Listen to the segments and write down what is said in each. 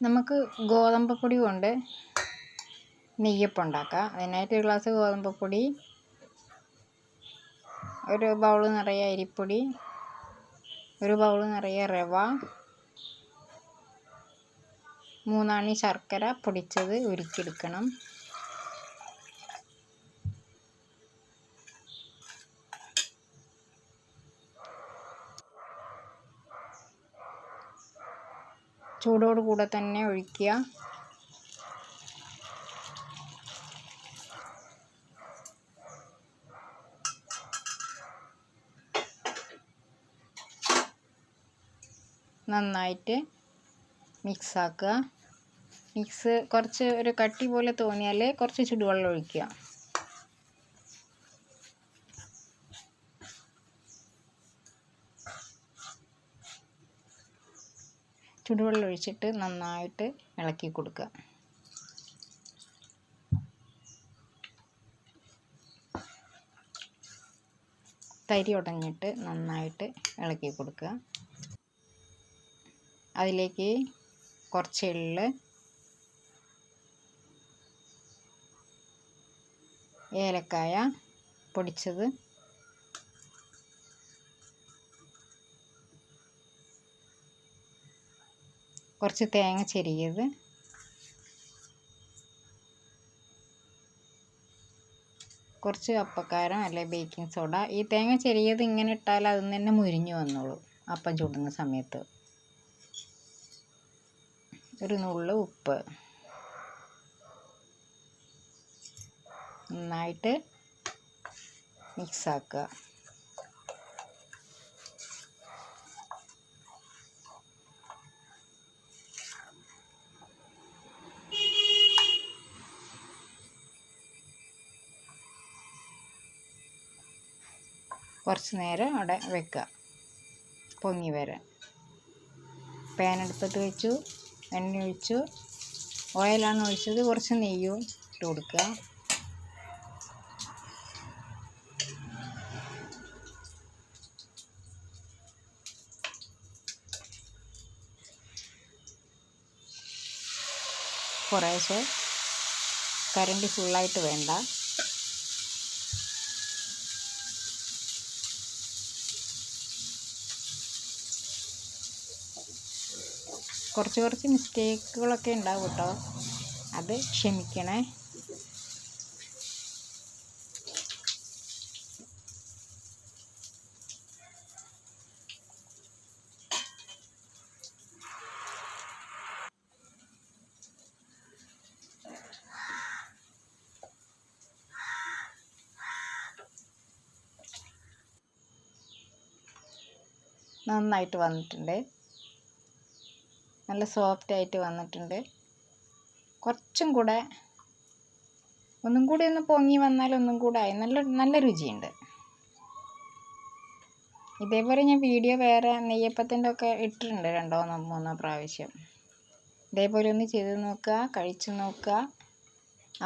നമുക്ക് ഗോതമ്പ് പൊടി കൊണ്ട് നെയ്യപ്പം ഉണ്ടാക്കാം അതിനായിട്ട് ഒരു ഗ്ലാസ് ഗോതമ്പ് പൊടി ഒരു ബൗൾ നിറയെ അരിപ്പൊടി ഒരു ബൗൾ നിറയെ റവ മൂന്നാണി ശർക്കര പൊടിച്ചത് ഉരുക്കിയെടുക്കണം. ചൂടോട് കൂടെ തന്നെ ഒഴിക്കുക. നന്നായിട്ട് മിക്സാക്കുക മിക്സ് കുറച്ച് ഒരു കട്ടി പോലെ തോന്നിയാൽ കുറച്ച് ചുടുവെള്ളം ഒഴിക്കുക. ചുടുവെള്ളം ഒഴിച്ചിട്ട് നന്നായിട്ട് ഇളക്കി കൊടുക്കുക. തരി ഉടഞ്ഞിട്ട് നന്നായിട്ട് ഇളക്കി കൊടുക്കുക. അതിലേക്ക് കുറച്ച് എള്ള് ഏലക്കായ പൊടിച്ചത് കുറച്ച് തേങ്ങ ചെരിയത്. കുറച്ച് അപ്പക്കാരം അല്ലെ ബേക്കിംഗ് സോഡ ഈ തേങ്ങ ചെരിയത് ഇങ്ങനെ ഇട്ടാൽ അതിൽ തന്നെ മുരിഞ്ഞു വന്നോളൂ. അപ്പം ചൂടുന്ന സമയത്ത്. ഒരു നുള്ള് ഉപ്പ്. നന്നായിട്ട് മിക്സാക്കുക കുറച്ച് നേരം അവിടെ വെക്കുക. പൊങ്ങി വരാൻ. പാൻ അടുപ്പത്ത് വെച്ചു. എണ്ണ ഒഴിച്ചു. ഓയിലാണ് ഒഴിച്ചത്. കുറച്ച് നെയ്യും ഇട്ട് കൊടുക്കുക. കുറേശ്ശെ കരണ്ടി ഫുള്ളായിട്ട് വേണ്ട. കുറച്ച് കുറച്ച് മിസ്റ്റേക്കുകളൊക്കെ ഉണ്ടാവും കേട്ടോ. അത് ക്ഷമിക്കണേ. നന്നായിട്ട് വന്നിട്ടുണ്ട്. നല്ല സോഫ്റ്റ് ആയിട്ട് വന്നിട്ടുണ്ട്. കുറച്ചും കൂടെ ഒന്നും കൂടി ഒന്ന് പൊങ്ങി വന്നാൽ ഒന്നും കൂടെ ആയി. നല്ല നല്ല രുചിയുണ്ട്. ഇതേപോലെ ഞാൻ വീഡിയോ വേറെ നെയ്യപ്പത്തിന്റെ ഒക്കെ ഇട്ടിട്ടുണ്ട് രണ്ടോ മൂന്നോ പ്രാവശ്യം. ഇതേപോലെ ഒന്ന് ചെയ്ത് നോക്കുക കഴിച്ച് നോക്കുക.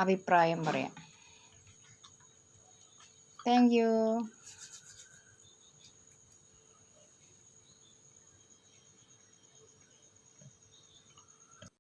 അഭിപ്രായം പറയാം. താങ്ക്